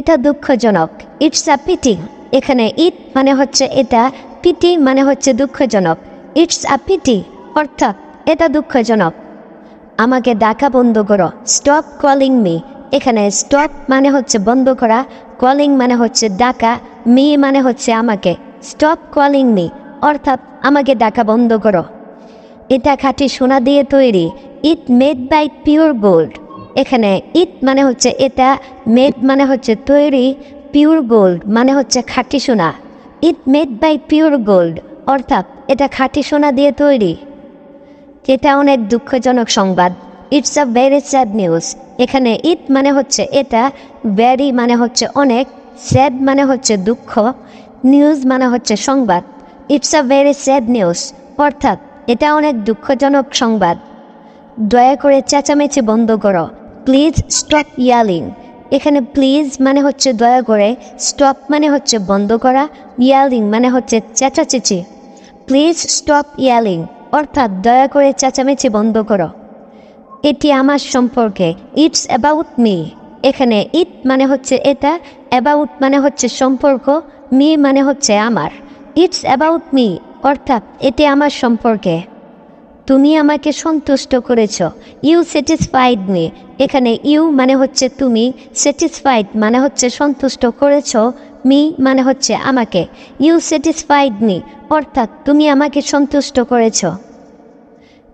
এটা দুঃখজনক। It's a PT এখানে ইট মানে হচ্ছে এটা পিটি মানে হচ্ছে দুঃখজনক। ইটস আ পিটি অর্থাৎ এটা দুঃখজনক। আমাকে ডাকা বন্ধ করো। স্টপ কলিং মি এখানে স্টপ মানে হচ্ছে বন্ধ করা। কলিং মানে হচ্ছে ডাকা। মি মানে হচ্ছে আমাকে। স্টপ কলিং মি অর্থাৎ আমাকে ডাকা বন্ধ করো। এটা খাঁটি সোনা দিয়ে তৈরি। It made by pure gold এখানে ইট মানে হচ্ছে এটা মেড মানে হচ্ছে তৈরি, পিওর গোল্ড মানে হচ্ছে খাঁটি সোনা। It made by pure gold, অর্থাৎ এটা খাঁটি সোনা দিয়ে তৈরি। এটা অনেক দুঃখজনক সংবাদ। It's a very sad news এখানে ইট মানে হচ্ছে এটা ভেরি মানে হচ্ছে অনেক স্যাড মানে হচ্ছে দুঃখ নিউজ মানে হচ্ছে সংবাদ। It's a very sad news অর্থাৎ এটা অনেক দুঃখজনক সংবাদ। দয়া করে চেঁচামেচি বন্ধ করো। প্লিজ স্টপ ইয়ালিং এখানে প্লিজ মানে হচ্ছে দয়া করে স্টপ মানে হচ্ছে বন্ধ করা ইয়ালিং মানে হচ্ছে চেঁচাচেচি। প্লিজ স্টপ ইয়ালিং অর্থাৎ দয়া করে চেঁচামেচি বন্ধ করো। এটি আমার সম্পর্কে ইটস অ্যাবাউট মি এখানে ইট মানে হচ্ছে এটা অ্যাবাউট মানে হচ্ছে সম্পর্ক মি মানে হচ্ছে আমার। ইটস অ্যাবাউট মি অর্থাৎ এটি আমার সম্পর্কে। তুমি আমাকে সন্তুষ্ট করেছ। ইউ স্যাটিসফাইড মি এখানে ইউ মানে হচ্ছে তুমি। স্যাটিসফাইড মানে হচ্ছে সন্তুষ্ট করেছ। মি মানে হচ্ছে আমাকে। ইউ স্যাটিসফাইড মি অর্থাৎ তুমি আমাকে সন্তুষ্ট করেছ।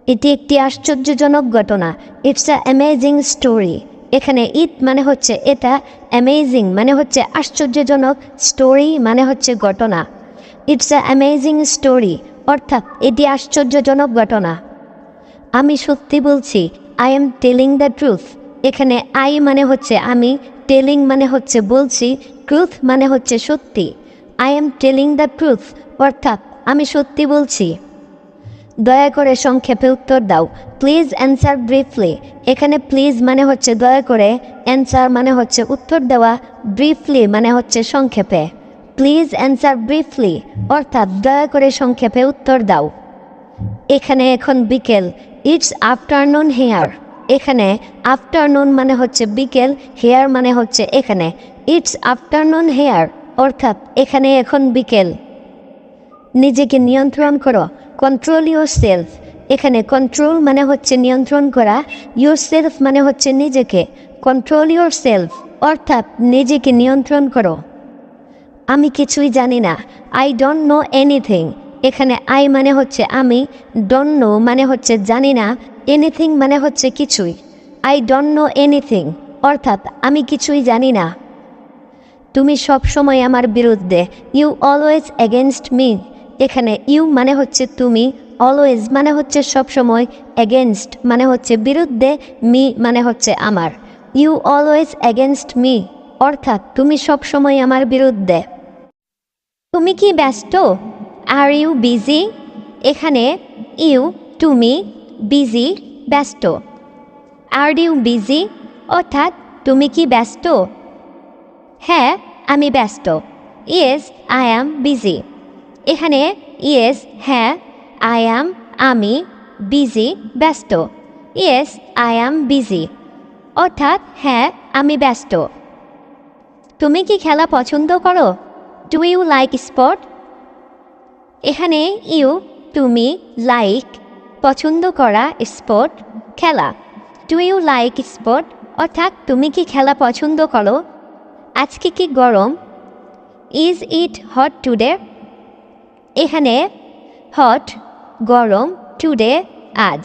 এটি একটি আশ্চর্যজনক ঘটনা। ইটস আ অ্যামেজিং স্টোরি এখানে ইট মানে হচ্ছে এটা। অ্যামেজিং মানে হচ্ছে আশ্চর্যজনক। স্টোরি মানে হচ্ছে ঘটনা। ইটস আ অ্যামেজিং স্টোরি অর্থাৎ এটি আশ্চর্যজনক ঘটনা। আমি সত্যি বলছি I am telling the truth এখানে আই মানে হচ্ছে আমি টেলিং মানে হচ্ছে বলছি ট্রুথ মানে হচ্ছে সত্যি। I am telling the truth অর্থাৎ আমি সত্যি বলছি। দয়া করে সংক্ষেপে উত্তর দাও। প্লিজ অ্যান্সার ব্রিফলি এখানে প্লিজ মানে হচ্ছে দয়া করে অ্যান্সার মানে হচ্ছে উত্তর দেওয়া ব্রিফলি মানে হচ্ছে সংক্ষেপে। প্লিজ অ্যান্সার ব্রিফলি, অর্থাৎ দয়া করে সংক্ষেপে উত্তর দাও। এখানে এখন বিকেল, ইটস আফটারনুন হেয়ার। এখানে আফটারনুন মানে হচ্ছে বিকেল, হেয়ার মানে হচ্ছে এখানে। ইটস আফটারনুন হেয়ার, অর্থাৎ এখানে এখন বিকেল। নিজেকে নিয়ন্ত্রণ করো কন্ট্রোল ইউর সেলফ এখানে কন্ট্রোল মানে হচ্ছে নিয়ন্ত্রণ করা ইউর সেলফ মানে হচ্ছে নিজেকে। কন্ট্রোল ইউর সেলফ অর্থাৎ নিজেকে নিয়ন্ত্রণ করো। আমি কিছুই জানি না। আই ডোন্ট নো এনিথিং এখানে আই মানে হচ্ছে আমি ডোন্ট নো মানে হচ্ছে জানি না। এনিথিং মানে হচ্ছে কিছুই। আই ডোন্ট নো এনিথিং অর্থাৎ আমি কিছুই জানি না। তুমি সব সময় আমার বিরুদ্ধে। ইউ অলওয়েজ এগেনস্ট মি এখানে ইউ মানে হচ্ছে তুমি। অলওয়েজ মানে হচ্ছে সব সময় এগেনস্ট মানে হচ্ছে বিরুদ্ধে। মি মানে হচ্ছে আমার। ইউ অলওয়েজ এগেনস্ট মি অর্থাৎ তুমি সব সময় আমার বিরুদ্ধে। তুমি কি ব্যস্ত? আর ইউ বিজি এখানে ইউ তুমি বিজি ব্যস্ত। আর ইউ বিজি অর্থাৎ তুমি কি ব্যস্ত? হ্যাঁ আমি ব্যস্ত। ইয়েস আই অ্যাম বিজি এখানে ইয়েস হ্যাঁ আই অ্যাম আমি বিজি ব্যস্ত। ইয়েস আই অ্যাম বিজি অর্থাৎ হ্যাঁ আমি ব্যস্ত। তুমি কি খেলা পছন্দ করো? ডু ইউ লাইক স্পট এখানে ইউ তুমি লাইক পছন্দ করা স্পোর্ট খেলা। ডু ইউ লাইক স্পোর্ট অর্থাৎ তুমি কি খেলা পছন্দ করো? আজকে কি গরম? ইজ ইট হট টুডে এখানে হট গরম টুডে আজ।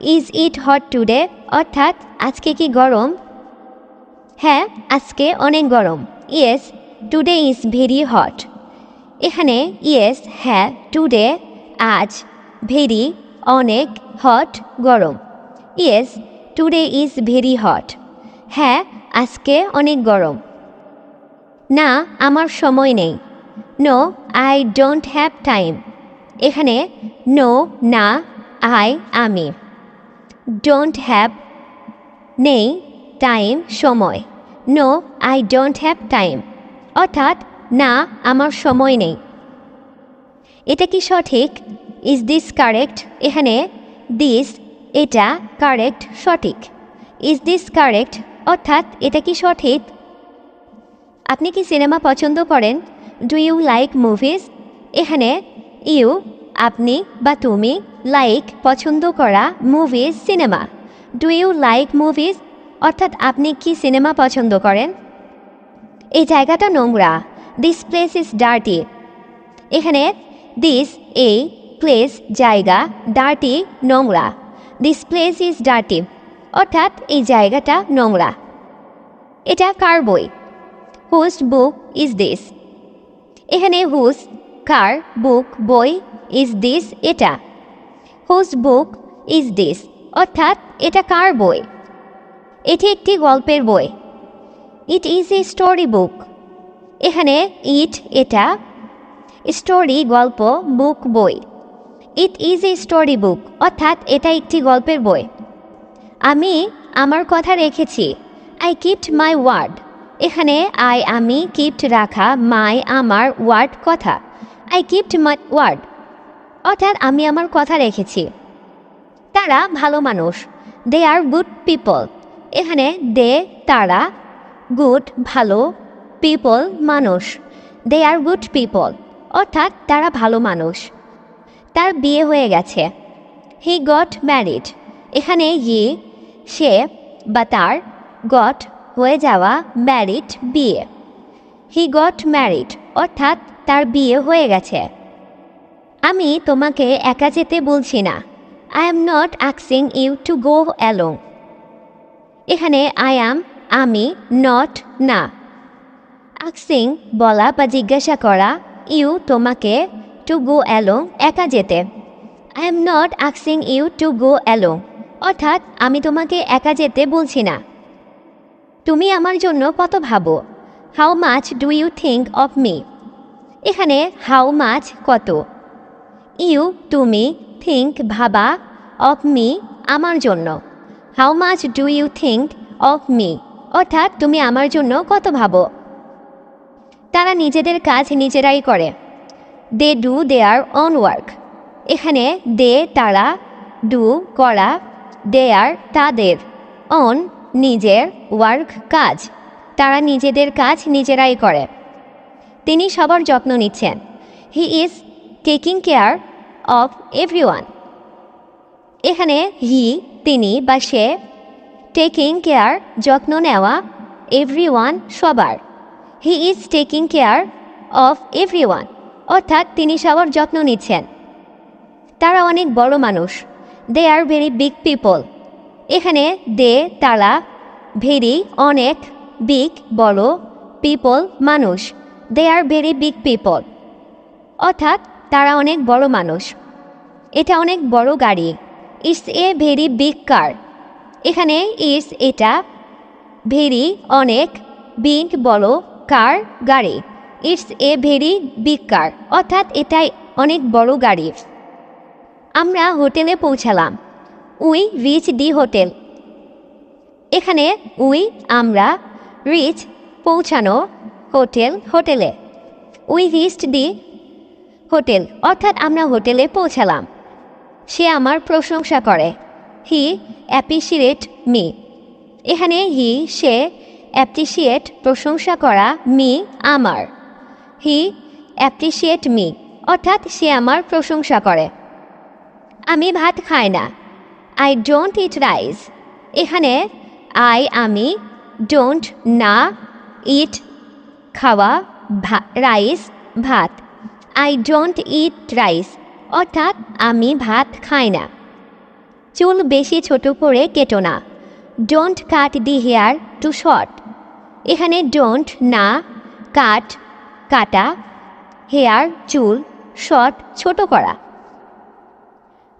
ইজ ইট হট টুডে অর্থাৎ আজকে কি গরম? হ্যাঁ আজকে অনেক গরম। Yes today is very hot এখানে ইয়েস হ্যাঁ টুডে আজ ভেরি অনেক হট গরম। Yes today is very hot হ্যাঁ আজকে অনেক গরম। না, আমার সময় নেই। No I don't have time এখানে নো না আই আমি। ডোন্ট হ্যাভ নেই টাইম সময়। No I don't have time অর্থাৎ, না, আমার সময় নেই। এটা কি সঠিক? ইজ দিস কারেক্ট এখানে দিস এটা কারেক্ট সঠিক। ইজ দিস কারেক্ট অর্থাৎ, এটা কি সঠিক? আপনি কি সিনেমা পছন্দ করেন? ডু ইউ লাইক মুভিজ এখানে ইউ আপনি বা তুমি লাইক পছন্দ করা movies cinema do you like movies অর্থাৎ, আপনি কি সিনেমা পছন্দ করেন? এই জায়গাটা নোংরা। দিস প্লেস ইজ ডার্টি এখানে দিস এই প্লেস জায়গা ডার্টি নোংরা। দিস প্লেস ইজ ডার্টি অর্থাৎ এই জায়গাটা নোংরা। এটা কার বই? হুজ বুক ইজ দিস এখানে হুজ কার বুক বই ইজ দিস এটা। হুজ বুক ইজ দিস অর্থাৎ এটা কার বই? এটি একটি গল্পের বই। It is a story book এখানে ইট এটা স্টোরি গল্প বুক বই। It is a story book অর্থাৎ এটা একটি গল্পের বই। আমি আমার কথা রেখেছি। আই কিপ্ট মাই ওয়ার্ড এখানে আই আমি কিপ্ট রাখা মাই আমার ওয়ার্ড কথা। আই কিপ্ট মাই ওয়ার্ড অর্থাৎ আমি আমার কথা রেখেছি। তারা ভালো মানুষ। দে আর গুড পিপল এখানে দে তারা গুড, ভালো পিপল মানুষ। দে আর গুড পিপল অর্থাৎ তারা ভালো মানুষ। তার বিয়ে হয়ে গেছে। হি গট ম্যারিড এখানে হি সে বা তার গট হয়ে যাওয়া ম্যারিড বিয়ে। হি গট ম্যারিড অর্থাৎ তার বিয়ে হয়ে গেছে। আমি তোমাকে একা যেতে বলছি না। আই এম নট আক্সিং ইউ টু গো অ্যালং এখানে আই অ্যাম আমি নট না। আক্সিং বলা বা জিজ্ঞাসা করা ইউ তোমাকে টু গো অ্যালং একা যেতে। আই এম নট আক্সিং ইউ টু গো অ্যালং অর্থাৎ, আমি তোমাকে একা যেতে বলছি না। তুমি আমার জন্য কত ভাবো? How much do you think of me এখানে হাউ মাচ কত? ইউ তুমি থিঙ্ক ভাবা অফ মি আমার জন্য। How much do you think of me অর্থাৎ তুমি আমার জন্য কত ভাবো? তারা নিজেদের কাজ নিজেরাই করে। They do their own work এখানে দে তারা ডু করা দেয়ার তাদের অন নিজের ওয়ার্ক কাজ। তারা নিজেদের কাজ নিজেরাই করে। তিনি সবার যত্ন নিচ্ছেন। He is taking care of everyone এখানে হি তিনি বা সে টেকিং কেয়ার যত্ন নেওয়া এভরিওয়ান সবার। He is taking care of everyone অর্থাৎ তিনি সবার যত্ন নিচ্ছেন। তারা অনেক বড় মানুষ। They are very big people এখানে দে তারা ভেরি অনেক বিগ বড় পিপল মানুষ। They are very big people অর্থাৎ তারা অনেক বড় মানুষ। এটা অনেক বড় গাড়ি। It's a very big car এখানে ইটস এটা ভেরি, অনেক বিগ বড় কার, গাড়ি। ইটস এ ভেরি বিগ কার অর্থাৎ এটাই অনেক বড় গাড়ি। আমরা হোটেলে পৌঁছালাম। উই রিচ দি হোটেল এখানে উই, আমরা রিচ পৌঁছানো হোটেল, হোটেলে। উই রিচড দি হোটেল অর্থাৎ আমরা হোটেলে পৌঁছালাম। সে আমার প্রশংসা করে। He appreciate me. এখানে হি, সে অ্যাপ্রিসিয়েট, প্রশংসা করা মি, আমার। হি অ্যাপ্রিসিয়েট মি, অর্থাৎ সে আমার প্রশংসা করে। আমি ভাত খাই না। I don't eat rice. এখানে আই, আমি ডোন্ট না ইট খাওয়া রাইস, ভাত। আই ডোন্ট ইট রাইস, অর্থাৎ আমি ভাত খাই না। চুল বেশি ছোট করে কেটো না। Don't cut the hair too short এখানে ডোন্ট না কাট কাটা হেয়ার চুল শর্ট ছোট করা।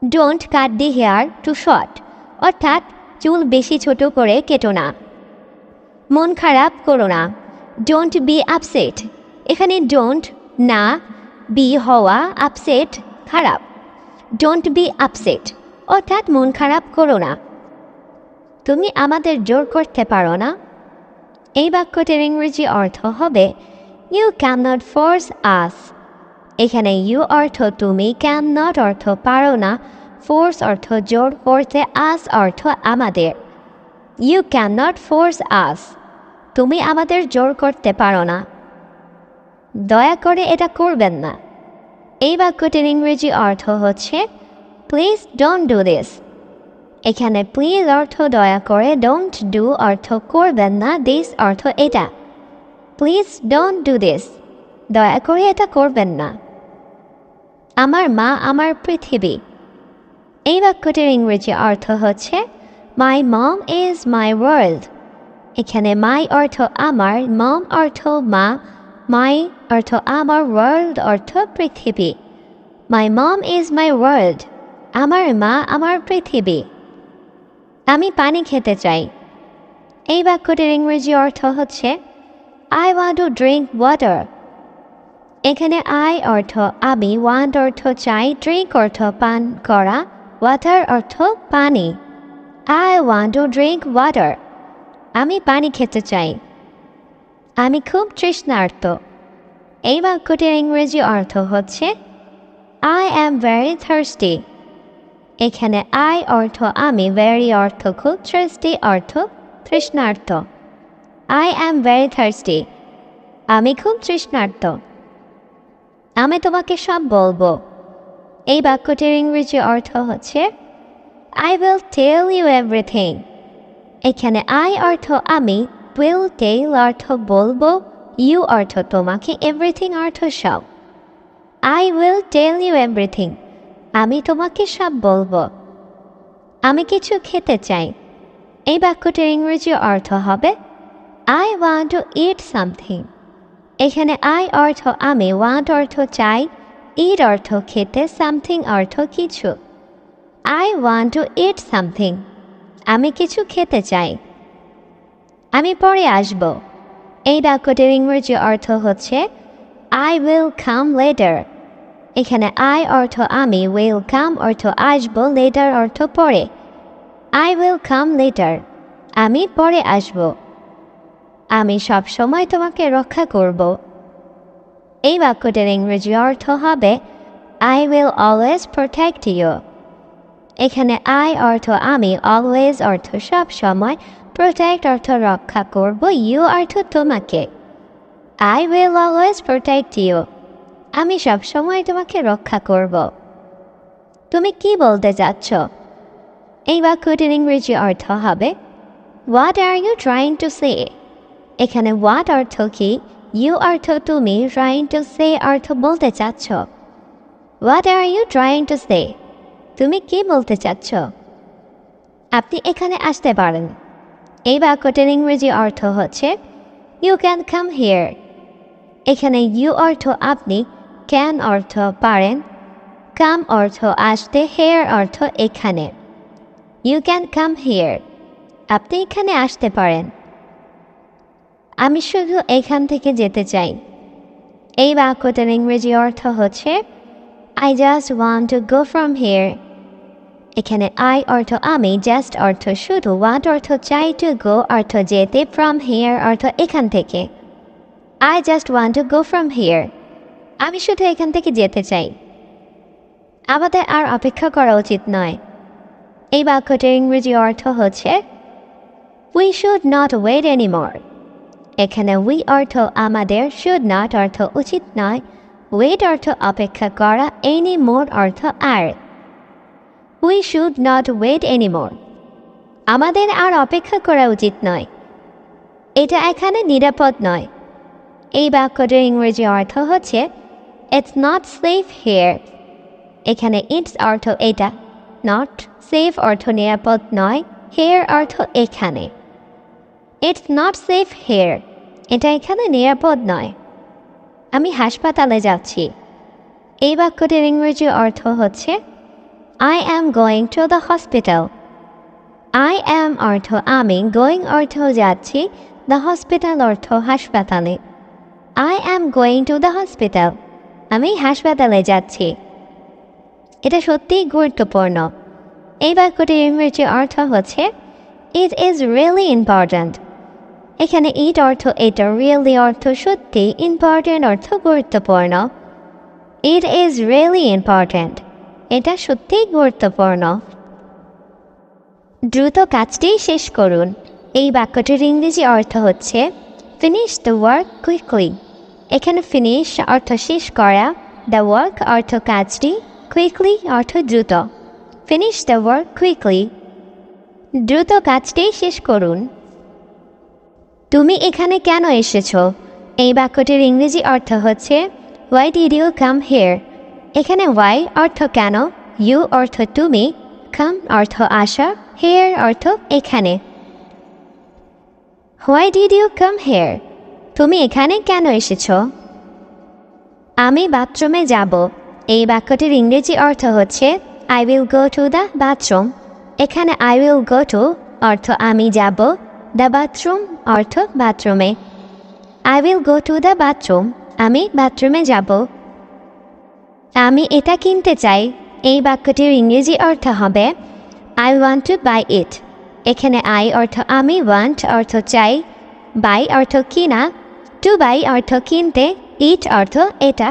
Don't cut the hair too short অর্থাৎ চুল বেশি ছোট করে কেটো না। মন খারাপ করো না। ডোন্ট বি আপসেট এখানে ডোন্ট না বি হওয়া আপসেট খারাপ। ডোন্ট বি আপসেট অর্থাৎ মন খারাপ করো না। তুমি আমাদের জোর করতে পারো না। এই বাক্যটির ইংরেজি অর্থ হবে you can not force us এখানে ইউ অর্থ, তুমি ক্যান নট অর্থ, পারো না। ফোর্স অর্থ, জোর করতে আস অর্থ, আমাদের you can not force us তুমি আমাদের জোর করতে পারো না। দয়া করে এটা করবেন না। এই বাক্যটির ইংরেজি অর্থ হচ্ছে প্লিজ ডোন্ট ডু দিস এখানে প্লিজ অর্থ দয়া করে ডোন্ট ডু অর্থ করবেন না দিস অর্থ এটা। প্লিজ ডোন্ট ডু দিস দয়া করে এটা করবেন না। আমার মা আমার পৃথিবী। এই বাক্যটির ইংরেজি অর্থ হচ্ছে মাই মম ইজ মাই ওয়ার্ল্ড এখানে মাই অর্থ আমার মম অর্থ মা মাই অর্থ আমার ওয়ার্ল্ড অর্থ পৃথিবী। মাই মম ইজ মাই ওয়ার্ল্ড আমার মা আমার পৃথিবী। আমি পানি খেতে চাই। এই বাক্যটির ইংরেজি অর্থ হচ্ছে I want to drink water এখানে আই অর্থ আমি ওয়ান্ট অর্থ চাই ড্রিঙ্ক অর্থ পান করা ওয়াটার অর্থ পানি I want to drink water আমি পানি খেতে চাই। আমি খুব তৃষ্ণার্ত। এই বাক্যটির ইংরেজি অর্থ হচ্ছে আই অ্যাম ভেরি থার্সটি এখানে আই অর্থ আমি ভেরি অর্থ, খুব থার্সটি অর্থ তৃষ্ণার্ত আই অ্যাম ভেরি থার্সটি আমি খুব তৃষ্ণার্থ। আমি তোমাকে সব বলব। এই বাক্যটির ইংরেজি অর্থ হচ্ছে I will tell you everything এখানে আই অর্থ আমি উইল টেল অর্থ বলব ইউ অর্থ তোমাকে এভরিথিং অর্থ সব। I will tell you everything আমি তোমাকে সব বলব। আমি কিছু খেতে চাই। এই বাক্যটির ইংরেজি অর্থ হবে I want to eat something এখানে আই অর্থ আমি ওয়ান্ট অর্থ চাই ইট অর্থ খেতে সামথিং অর্থ কিছু I want to eat something আমি কিছু খেতে চাই। আমি পরে আসব। এই বাক্যটির ইংরেজি অর্থ হচ্ছে আই উইল কাম লেটার এখানে আই অর্থ আমি উইল কাম অর্থ আসব লেটার অর্থ পরে। আই উইল কাম লেটার আমি পরে আসব। আমি সব সময় তোমাকে রক্ষা করব। এই বাক্যটির ইংরেজি অর্থ হবে I will always protect you এখানে আই অর্থ আমি অলওয়েজ অর্থ সব সময় প্রোটেক্ট অর্থ রক্ষা করব ইউ অর্থ তোমাকে। I will always protect you আমি সব সময় তোমাকে রক্ষা করব। তুমি কি বলতে যাচ্ছ এই বাক্যটির ইংরেজি অর্থ হবে what are you trying to say এখানে হোয়াট অর্থ কি? ইউ অর্থ তুমি ট্রাইং টু সে অর্থ বলতে চাচ্ছ। What are you trying to say তুমি কি বলতে চাচ্ছ? আপনি এখানে আসতে পারেন। এই বাক্যটির ইংরেজি অর্থ হচ্ছে ইউ ক্যান কাম হিয়ার এখানে ইউ অর্থ আপনি ক্যান অর্থ পারেন? কাম অর্থ আসতে, হেয়ার অর্থ এখানে। ইউ ক্যান কাম হিয়ার আপনি এখানে আসতে পারেন। আমি শুধু এখান থেকে যেতে চাই। এই বাক্যটার ইংরেজি অর্থ হচ্ছে I just want to go from here এখানে আই অর্থ আমি জাস্ট অর্থ শুধু ওয়ান্ট অর্থ চাই টু গো অর্থ যেতে ফ্রম হিয়ার অর্থ এখান থেকে I just want to go from here আমি শুধু এখান থেকে যেতে চাই। আমাদের আর অপেক্ষা করা উচিত নয়। এই বাক্যটির ইংরেজি অর্থ হচ্ছে we should not wait anymore এখানে উই অর্থ আমাদের শুড নট অর্থ উচিত নয়। ওয়েট অর্থ অপেক্ষা করা এনি মোর অর্থ আর। We should not wait anymore আমাদের আর অপেক্ষা করা উচিত নয়। এটা এখানে নিরাপদ নয়। এই বাক্যটির ইংরেজি অর্থ হচ্ছে ইটস নট সেফ হেয়ার এখানে ইটস অর্থ এটা নট সেফ অর্থ নিরাপদ নয় হেয়ার অর্থ এখানে। ইটস নট সেফ হেয়ার এটা এখানে নিরাপদ নয়। আমি হাসপাতালে যাচ্ছি। এই বাক্যটির ইংরেজি অর্থ হচ্ছে I am going to the hospital I am অর্থ আমি গোয়িং অর্থ যাচ্ছি দ্য হসপিটাল অর্থ হাসপাতালে। I am going to the hospital আমি হাসপাতালে যাচ্ছি। এটা সত্যিই গুরুত্বপূর্ণ। এই বাক্যটির ইংরেজি অর্থ হচ্ছে ইট ইজ রিয়েলি ইম্পর্ট্যান্ট এখানে ইট অর্থ, এটা রিয়েলি অর্থ সত্যি ইম্পর্ট্যান্ট অর্থ গুরুত্বপূর্ণ। ইট ইজ রিয়েলি ইম্পর্ট্যান্ট এটা সত্যিই গুরুত্বপূর্ণ। দ্রুত কাজটি শেষ করুন। এই বাক্যটির ইংরেজি অর্থ হচ্ছে ফিনিশ দ্য ওয়ার্ক কুইকলি এখানে ফিনিশ অর্থ শেষ করা দ্য ওয়ার্ক অর্থ কাজটি কুইকলি অর্থ দ্রুত। ফিনিশ দ্য ওয়ার্ক কুইকলি দ্রুত কাজটি শেষ করুন। তুমি এখানে কেন এসেছ? এই বাক্যটির ইংরেজি অর্থ হচ্ছে why did you come here এখানে ওয়াই অর্থ কেন ইউ অর্থ তুমি কাম অর্থ আসা হেয়ার অর্থ এখানে। Why did you come here তুমি এখানে কেন এসেছ? আমি বাথরুমে যাব। এই বাক্যটির ইংরেজি অর্থ হচ্ছে I will go to the bathroom এখানে আই উইল গো টু অর্থ, আমি যাব। দ্য বাথরুম অর্থ, বাথরুমে। I will go to the bathroom আমি বাথরুমে যাব। আমি এটা কিনতে চাই। এই বাক্যটির ইংরেজি অর্থ হবে I want to buy it এখানে আই অর্থ, আমি ওয়ান্ট অর্থ, চাই। বাই অর্থ, কিনা। টু বাই অর্থ কিনতে, ইট অর্থ এটা।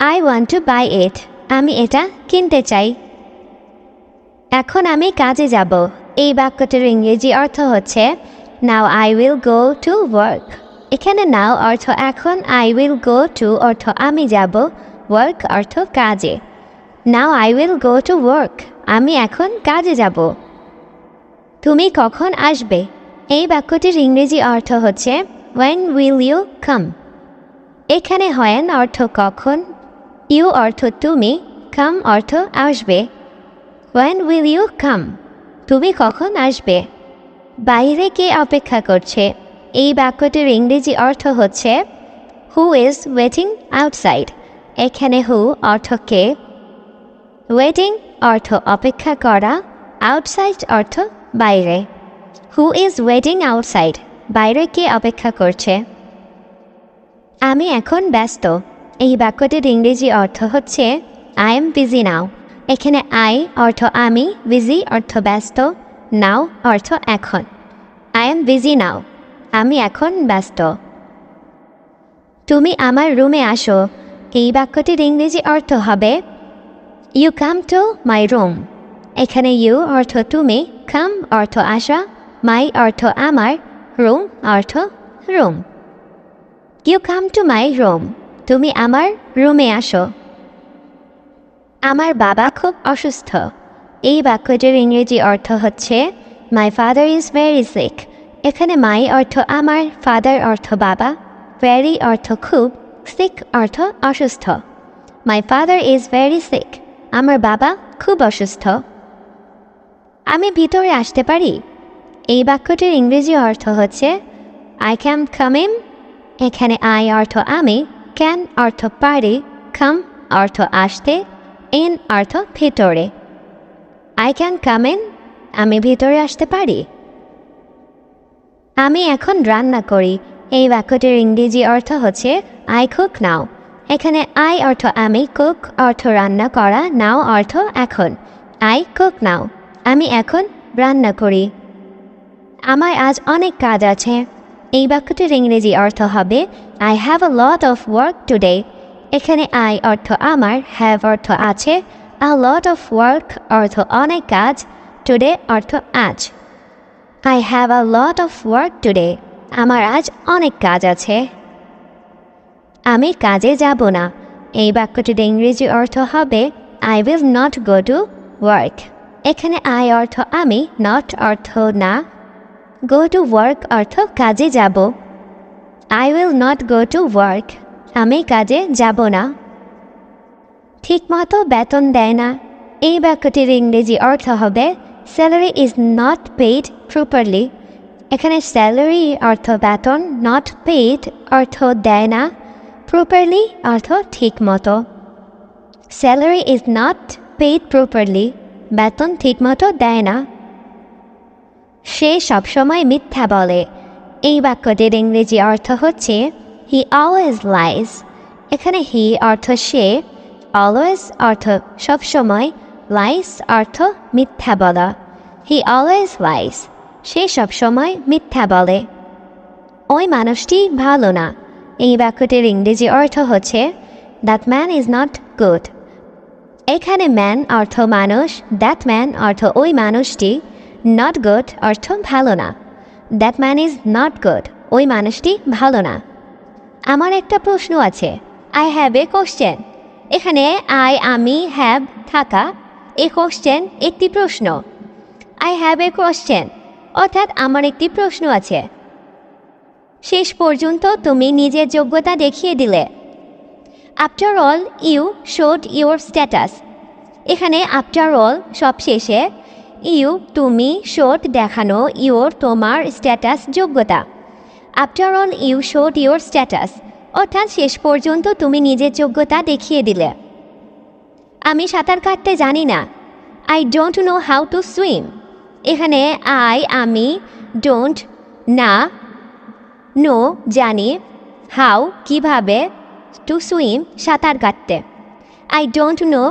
I want to buy it আমি এটা কিনতে চাই। এখন আমি কাজে যাব। এই বাক্যটির ইংরেজি অর্থ হচ্ছে now I will go to work এখানে নাও অর্থ এখন আই উইল গো টু অর্থ আমি যাব ওয়ার্ক অর্থ কাজে। Now I will go to work আমি এখন কাজে যাব। তুমি কখন আসবে? এই বাক্যটির ইংরেজি অর্থ হচ্ছে ওয়েন উইল ইউ কাম এখানে হয়েন অর্থ কখন? ইউ অর্থ তুমি, কাম অর্থ আসবে। ওয়েন উইল ইউ কাম তুমি কখন আসবে? বাইরে কে অপেক্ষা করছে? এই বাক্যটির ইংরেজি অর্থ হচ্ছে হু ইজ ওয়েটিং আউটসাইড এখানে হু অর্থ কে? ওয়েটিং অর্থ অপেক্ষা করা আউটসাইড অর্থ বাইরে। হু ইজ ওয়েটিং আউটসাইড বাইরে কে অপেক্ষা করছে। আমি এখন ব্যস্ত। এই বাক্যটির ইংরেজি অর্থ হচ্ছে আই এম বিজি নাও এখানে আই অর্থ আমি বিজি অর্থ ব্যস্ত নাও অর্থ এখন। আই এম বিজি নাও আমি এখন ব্যস্ত। তুমি আমার রুমে আসো। এই বাক্যটির ইংরেজি অর্থ হবে you come to my room এখানে ইউ অর্থ তুমি কাম অর্থ আসা মাই অর্থ আমার রুম অর্থ room. You come to my room তুমি আমার রুমে আসো। আমার বাবা খুব অসুস্থ। এই বাক্যটির ইংরেজি অর্থ হচ্ছে my father is very sick এখানে মাই অর্থ আমার ফাদার অর্থ বাবা। ভেরি অর্থ খুব সিক অর্থ অসুস্থ। My father is very sick আমার বাবা খুব অসুস্থ। আমি ভিতরে আসতে পারি? এই বাক্যটির ইংরেজি অর্থ হচ্ছে আই ক্যান কাম ইন এখানে আই অর্থ আমি ক্যান অর্থ পারি কাম অর্থ আসতে ইন অর্থ ভিতরে। আই ক্যান কাম ইন আমি ভিতরে আসতে পারি। আমি এখন রান্না করি। এই বাক্যটির ইংরেজি অর্থ হচ্ছে আই কুক নাও এখানে আই অর্থ আমি কুক অর্থ রান্না করা নাও অর্থ এখন। আই কুক নাও আমি এখন রান্না করি। আমার আজ অনেক কাজ আছে। এই বাক্যটির ইংরেজি অর্থ হবে I have a lot of work today এখানে আই অর্থ আমার হ্যাভ অর্থ আছে আ লট অফ ওয়ার্ক অর্থ অনেক কাজ টুডে অর্থ আজ। I have a lot of work today আমার আজ অনেক কাজ আছে। আমি কাজে যাব না। এই বাক্যটির ইংরেজি অর্থ হবে I will not go to work এখানে আই অর্থ আমি নট অর্থ না। গো টু ওয়ার্ক অর্থ কাজে যাব। I will not go to work আমি কাজে যাব না। ঠিকমতো বেতন দেয় না। এই বাক্যটির ইংরেজি অর্থ হবে salary is not paid properly এখানে স্যালারি অর্থ বেতন নট পেইড অর্থ দেয় না। প্রপারলি অর্থ ঠিক মতো salary is not paid properly বেতন ঠিকমতো দেয় না। সে সবসময় মিথ্যা বলে। এই বাক্যটির ইংরেজি অর্থ হচ্ছে হি অলওয়েজ লাইজ এখানে হি অর্থ সে অলওয়েজ অর্থ সবসময় লাইস অর্থ মিথ্যা বলা। হি অলওয়েজ লাইস সে সবসময় মিথ্যা বলে। ওই মানুষটি ভালো না। এই বাক্যটির ইংরেজি অর্থ হচ্ছে that man is not good এখানে ম্যান অর্থ মানুষ দ্যাট ম্যান অর্থ ওই মানুষটি নট গুড অর্থ ভালো না। That man is not good ওই মানুষটি ভালো না। আমার একটা প্রশ্ন আছে আই হ্যাভ এ কোশ্চেন এখানে আই আমি হ্যাভ থাকা, এ কোশ্চেন একটি প্রশ্ন। আই হ্যাভ এ কোশ্চেন অর্থাৎ আমার একটি প্রশ্ন আছে। শেষ পর্যন্ত তুমি নিজের যোগ্যতা দেখিয়ে দিলে। After all you showed your status এখানে আফটার অল সব শেষে ইউ, তুমি শোড দেখানো ইউর তোমার স্ট্যাটাস যোগ্যতা। After all you showed your status অর্থাৎ শেষ পর্যন্ত তুমি নিজের যোগ্যতা দেখিয়ে দিলে। আমি সাঁতার কাটতে জানি না। I don't know how to swim এখানে আই আমি ডোন্ট না নো জানি। হাউ কীভাবে টু সুইম সাঁতার কাটতে। I don't know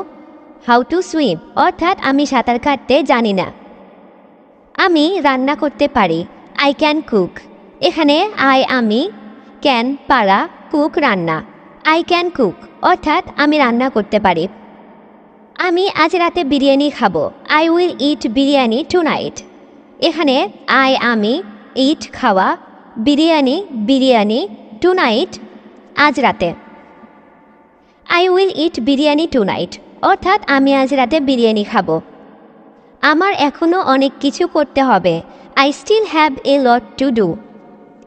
how to swim অর্থাৎ আমি সাঁতার কাটতে জানি না। আমি রান্না করতে পারি আই ক্যান কুক এখানে আই আমি ক্যান পারা কুক রান্না। আই ক্যান কুক অর্থাৎ আমি রান্না করতে পারি। আমি আজ রাতে বিরিয়ানি খাব। I will eat biryani tonight এখানে আই আমি ইট খাওয়া, বিরিয়ানি বিরিয়ানি টু নাইট আজ রাতে। I will eat biryani tonight অর্থাৎ আমি আজ রাতে বিরিয়ানি খাব। আমার এখনও অনেক কিছু করতে হবে। I still have a lot to do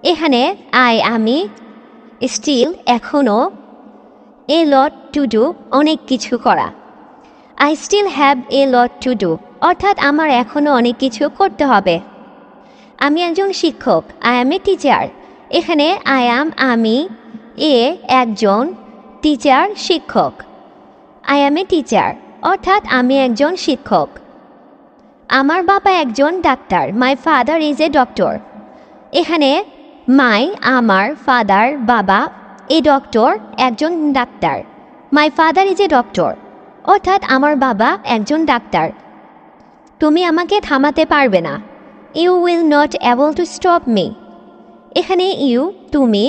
এখানে আই আমি স্টিল এখনও এ লট টু ডু অনেক কিছু করা। I still have a lot to do অর্থাৎ আমার এখনও অনেক কিছু করতে হবে। আমি একজন শিক্ষক আই অ্যাম এ টিচার এখানে আই অ্যাম আমি, এ, একজন টিচার শিক্ষক। আই অ্যাম এ টিচার অর্থাৎ আমি একজন শিক্ষক। আমার বাবা একজন doctor my father is a doctor এখানে মাই আমার ফাদার বাবা এ ডক্টর একজন doctor. My father is a doctor অর্থাৎ আমার বাবা একজন ডাক্তার। তুমি আমাকে থামাতে পারবে না। You will not able to stop me এখানে ইউ তুমি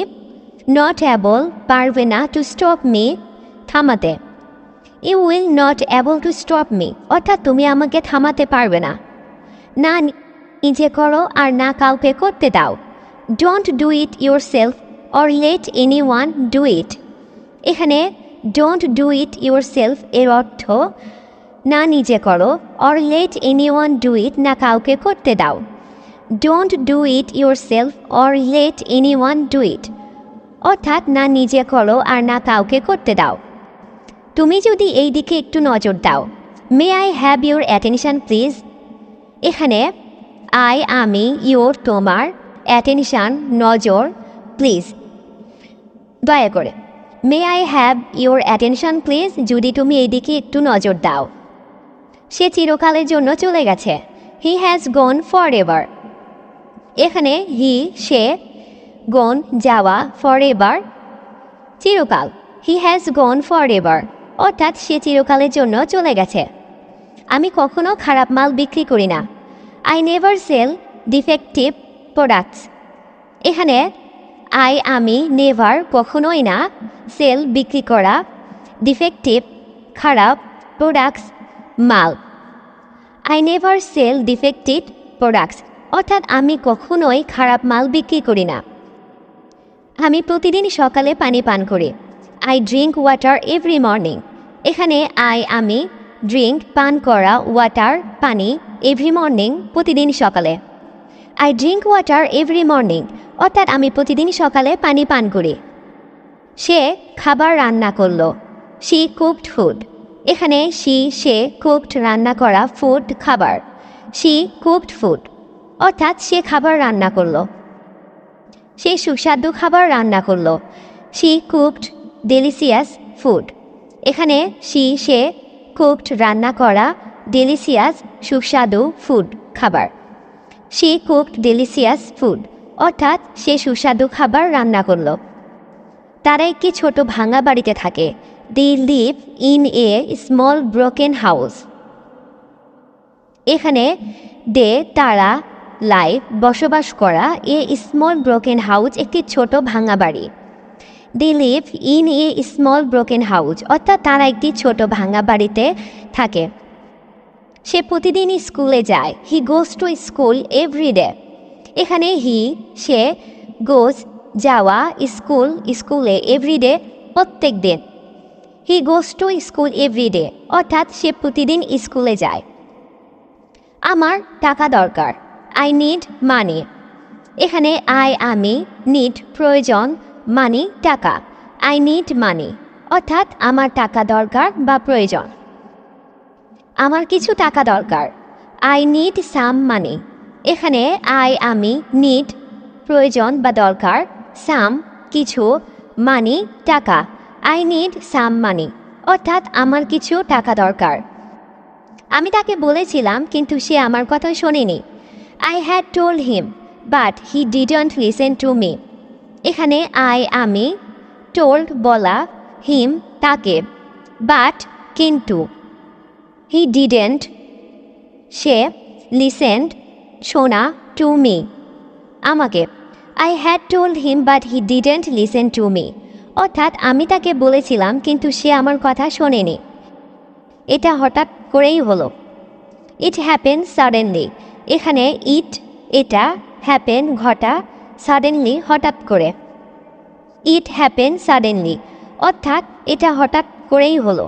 নট অ্যাবল পারবে না টু স্টপ মি থামাতে। You will not able to stop me অর্থাৎ তুমি আমাকে থামাতে পারবে না। না নিজে করো আর না কাউকে করতে দাও। Don't do it yourself or let anyone do it এখানে don't do it yourself এর অর্থ না নিজে করো or let anyone do it না কাউকে করতে দাও। Don't do it yourself or let anyone do it অর্থাৎ না নিজে করো আর না কাউকে করতে দাও। তুমি যদি এই দিকে একটু নজর দাও may I have your attention please এখানে আই আমি ইউর তোমার অ্যাটেনশান নজর প্লিজ দয়া করে may I have your attention please যদি তুমি এইদিকে একটু নজর দাও। সে চিরকালের জন্য চলে গেছে। He has gone forever এখানে হি সে গন যাওয়া ফর এভার চিরকাল। He has gone forever অর্থাৎ সে চিরকালের জন্য চলে গেছে। আমি কখনো খারাপ মাল বিক্রি করি না। I never sell defective products এখানে আই আমি নেভার কখনোই না সেল বিক্রি করা ডিফেক্টিভ খারাপ প্রোডাক্টস মাল। I never sell defective products অর্থাৎ আমি কখনোই খারাপ মাল বিক্রি করি না। আমি প্রতিদিন সকালে পানি পান করি। I drink water every morning এখানে আই আমি ড্রিঙ্ক পান করা ওয়াটার পানি এভরি মর্নিং প্রতিদিন সকালে। I drink water every morning অর্থাৎ আমি প্রতিদিন সকালে পানি পান করি। সে খাবার রান্না করল। শি কুকড ফুড এখানে শি সে কুকড রান্না করা ফুড খাবার। শি কুকড ফুড অর্থাৎ সে খাবার রান্না করল। সে সুস্বাদু খাবার রান্না করল। শি কুকড ডেলিসিয়াস ফুড এখানে সি সে কুকড রান্না করা ডেলিসিয়াস সুস্বাদু ফুড খাবার। শি কুকড ডেলিসিয়াস ফুড অর্থাৎ সে সুস্বাদু খাবার রান্না করল। তারা একটি ছোট ভাঙা বাড়িতে থাকে। They live in a small broken house এখানে দে, তারা লাইভ বসবাস করা এ স্মল ব্রোকেন হাউস একটি ছোট ভাঙা বাড়ি। They live in a small broken house অর্থাৎ তারা একটি ছোট ভাঙা বাড়িতে থাকে। সে প্রতিদিনই স্কুলে যায়। He goes to school every day এখানে হি সে গোজ যাওয়া স্কুল, স্কুলে এভরিডে প্রত্যেক দিন। He goes to school everyday অর্থাৎ সে প্রতিদিন স্কুলে যায়। আমার টাকা দরকার। আই নিড মানি এখানে আই আমি নিড প্রয়োজন মানি টাকা। আই নিড মানি অর্থাৎ আমার টাকা দরকার বা প্রয়োজন। আমার কিছু টাকা দরকার। আই নিড সাম মানি এখানে আই আমি নিড প্রয়োজন বা দরকার সাম কিছু মানি টাকা। আই নিড সাম মানি অর্থাৎ আমার কিছু টাকা দরকার। আমি তাকে বলেছিলাম, কিন্তু সে আমার কথা শোনেনি। I had told him but he didn't listen to me এখানে আই আমি টোল্ড বলা হিম তাকে বাট কিন্তু হি ডিডেন্ট সে লিসেন্ড শোনা টু মি আমাকে I had told him but he didn't listen to me অর্থাৎ আমি তাকে বলেছিলাম, কিন্তু সে আমার কথা শোনেনি, এটা হঠাৎ করেই হলো ইট হ্যাপেন সাডেনলি এখানে ইট এটা হ্যাপেন ঘটা সাডেনলি হঠাৎ করে। ইট হ্যাপেন সাডেনলি অর্থাৎ এটা হঠাৎ করেই হলো।